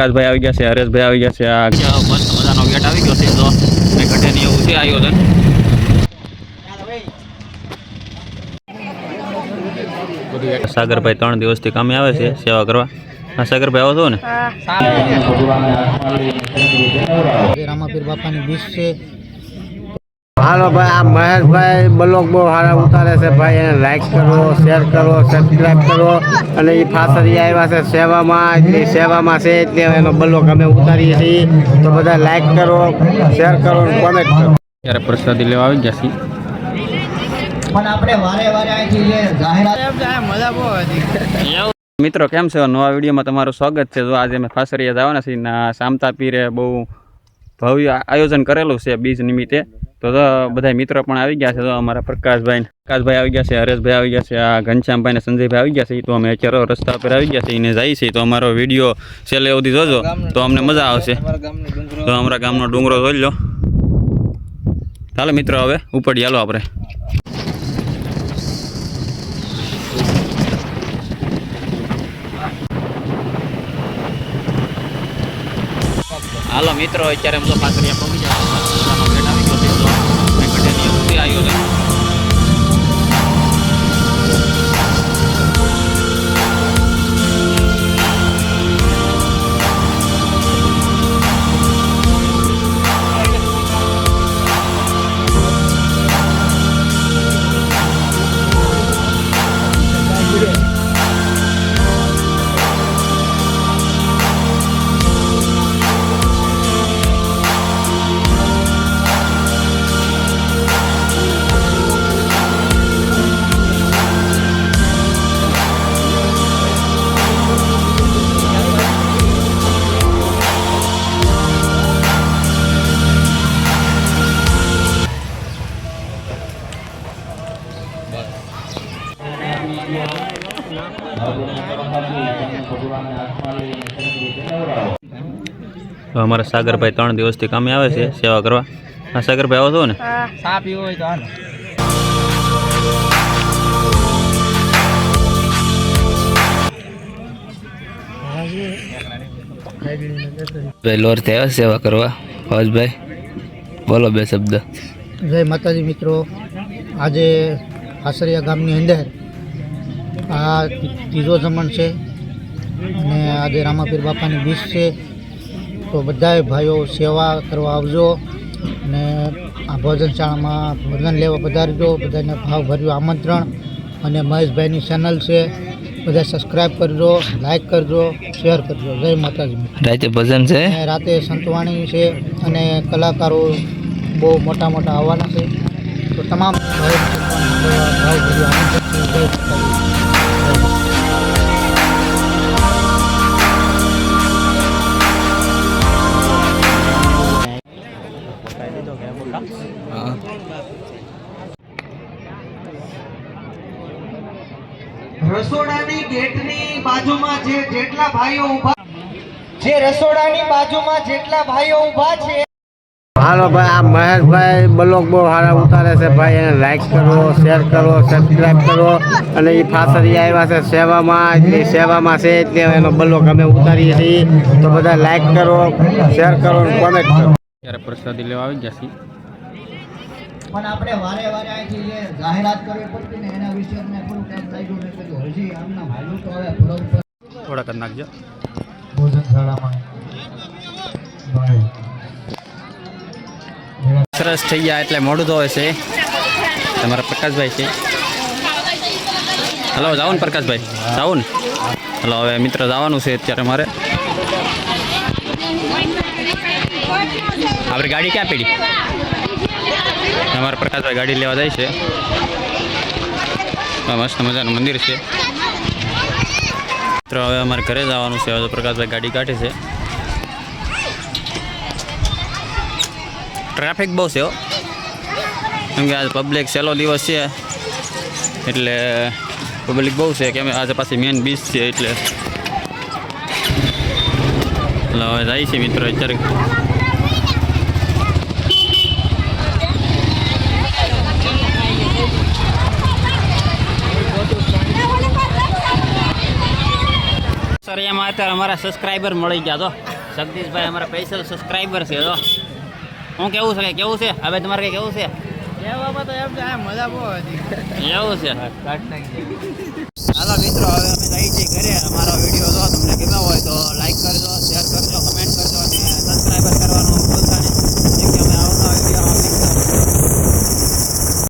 પ્રકાશભાઈ આવી ગયા છે હરેશભાઈ આવી ગયા છે આ મસ્ત મજાનો ગેટ આવી ગયો છે તો મેં ઘટે નહીં એવું છે આયોજન સાગરભાઈ ત્રણ દિવસથી કામે આવે છે સેવા કરવા. હા સાગરભાઈ આવો છો ને? રામાપીર બાપાની બીજ છે. હાલો ભાઈ આ મહેશભાઈ બ્લોગ બહુ સારા ઉતારે છે ભાઈ એને લાઈક કરો શેર કરો સબસ્ક્રાઈબ કરો. અને એ ફાસરી આવ્યા છે સેવામાં એટલી સેવામાં છે એટલે એનો બ્લોગ અમે ઉતારીએ છીએ. તો બધા લાઈક કરો શેર કરો અને કોમેન્ટ કરો. ત્યારે પ્રસાદી લેવા આવી ગયા છીએ. પણ આપણે વારે વારે અહીંથી જે જાહેરાત મજા બહુ હતી. મિત્રો કેમ છો? નવા વિડીયોમાં તમારું સ્વાગત છે. જો આજે અમે ફાસરીયા જવાના છીએ સામતા પીરે બહુ ભવ્ય આયોજન કરેલું છે બીજ નિમિત્તે. તો બધા મિત્રો પણ આવી ગયા છે. તો અમારા પ્રકાશભાઈ પ્રકાશભાઈ આવી ગયા છે, હરેશભાઈ આવી ગયા છે, આ ઘનશ્યામભાઈ ને સંજયભાઈ આવી ગયા છે. તો અમે અત્યારે રસ્તા પર આવી ગયા છે. એને જાય છે. તો અમારો વીડિયો છેલ્લે સુધી જોજો. તો અમને મજા આવશે. તો અમારા ગામનો ડુંગરો જોઈ લો. ચાલો મિત્રો, હવે ઉપડી ચાલો આપણે. હાલો મિત્રો, અત્યારે એમ તો પાછળ પહોંચી જાય અમારા સાગરભાઈ ત્રણ દિવસથી કામે આવે છે સેવા કરવા. હા સાગરભાઈ આવો છો ને? ચા પીવો હોય તો હાલો. ભાઈ લોર થયા સેવા કરવા? હર્ષભાઈ બોલો બે શબ્દ. જય માતાજી મિત્રો. આજે આસરિયા ગામની અંદર આ ત્રીજો જમણ છે. અને આજે રામાપીર બાપાની બીજ છે. તો બધાએ ભાઈઓ સેવા કરવા આવજો. અને આ ભોજનશાળામાં ભોજન લેવા પધારજો. બધાને ભાવભર્યું આમંત્રણ. અને મહેશભાઈની ચેનલ છે. બધા સબસ્ક્રાઈબ કરજો લાઈક કરજો શેર કરજો. જય માતાજી. રાતે ભજન છે? રાતે સંતવાણી છે. અને કલાકારો બહુ મોટા મોટા આવવાના છે. તો તમામ ભાઈ ભાવભર્યું આમંત્રણ. જય માતાજી. રસોડાની ગેટની બાજુમાં જે જેટલા ભાઈઓ ઊભા જે રસોડાની બાજુમાં જેટલા ભાઈઓ ઊભા છે હાલો ભાઈ આ મહેશભાઈ બ્લોગ બહુ સારા ઉતારે છે ભાઈ એને લાઈક કરો શેર કરો સબસ્ક્રાઈબ કરો. અને એ ફાસરી આવ્યા છે સેવામાં એટલી સેવામાં છે એટલે એનો બ્લોગ અમે ઉતારીએ છીએ. તો બધા લાઈક કરો શેર કરો અને કોમેન્ટ કરો. ત્યારે પ્રસાદી લેવા આવી છીએ. પણ આપણે વારે વારે અહીંથી જે જાહેરાત કરવી પડતી ને એના વિશે અમને થોડું ટાઈમ લાગ્યું ને કીધું હજી આમના હાલું તો હવે ફરજ પર થોડાક જ નાખજો. ભોજનશાળામાં. સરસ થઈ ગયા એટલે મોડું હોય છે. તમારા પ્રકાશભાઈ છે. હલો જાઓ ને પ્રકાશભાઈ. જાઓ ને. હલો હવે મિત્ર જવાનું છે અત્યારે મારે. આપણી ગાડી ક્યાં પડી? અમારા પ્રકાશભાઈ ગાડી લેવા જાય છે. મસ્ત મજાનું મંદિર છે. મિત્રો, હવે અમારે ઘરે જવાનું છે. હવે પ્રકાશભાઈ ગાડી કાઢે છે. ટ્રાફિક બહુ છે કેમ કે આજે પબ્લિક સહેલો દિવસ છે. એટલે પબ્લિક બહુ છે. કેમ આજે પાછી મેન બીચ છે એટલે હવે જાય છે મિત્રો અત્યારે. અત્યારે અમારા સબસ્ક્રાઈબર મળી ગયા તો જગદીશભાઈ અમારા સ્પેશિયલ સબસ્ક્રાઈબર છે તો હું કેવું છે કેવું છે? હવે તમારે કઈ કેવું છે? એવું છે. હાલો મિત્રો હવે અમે જઈએ ઘરે. અમારો વીડિયો જો તમને ગમ્યો હોય તો લાઈક કરજો.